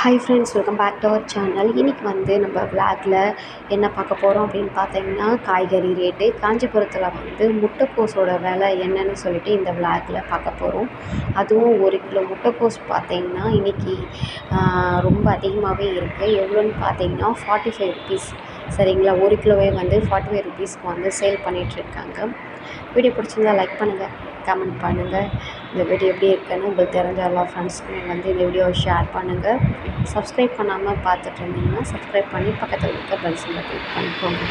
Hi friends welcome back to our channel இன்றைக்கி வந்து நம்ம விளாகில் என்ன பார்க்க போகிறோம் அப்படின்னு பார்த்தீங்கன்னா காய்கறி ரேட்டு காஞ்சிபுரத்தில் வந்து முட்டைக்கோஸோட விலை என்னன்னு சொல்லிட்டு இந்த விளாகில் பார்க்க போகிறோம் அதுவும் ஒரு கிலோ முட்டைக்கோஸ் பார்த்தீங்கன்னா இன்றைக்கி ரொம்ப அதிகமாகவே இருக்குது எவ்வளோன்னு பார்த்தீங்கன்னா ஃபார்ட்டி ஃபைவ் ருபீஸ் சரிங்களா? ஒரு கிலோவே வந்து ஃபார்ட்டி ஃபைவ் ருபீஸ்க்கு வந்து சேல் பண்ணிகிட்ருக்காங்க வீடியோ பிடிச்சிருந்தா லைக் பண்ணுங்கள் கமெண்ட் பண்ணுங்கள் இந்த வீடியோ எப்படி இருக்குன்னு உங்களுக்கு தெரிஞ்ச எல்லா ஃப்ரெண்ட்ஸ்க்குமே வந்து இந்த வீடியோவை ஷேர் பண்ணுங்கள் சப்ஸ்கிரைப் பண்ணாமல் பார்த்துட்டு இருந்தீங்கன்னா சப்ஸ்கிரைப் பண்ணி பக்கத்தில் இருக்க பெல் சிம்பிளை கிளிக் பண்ணிக்கோங்க.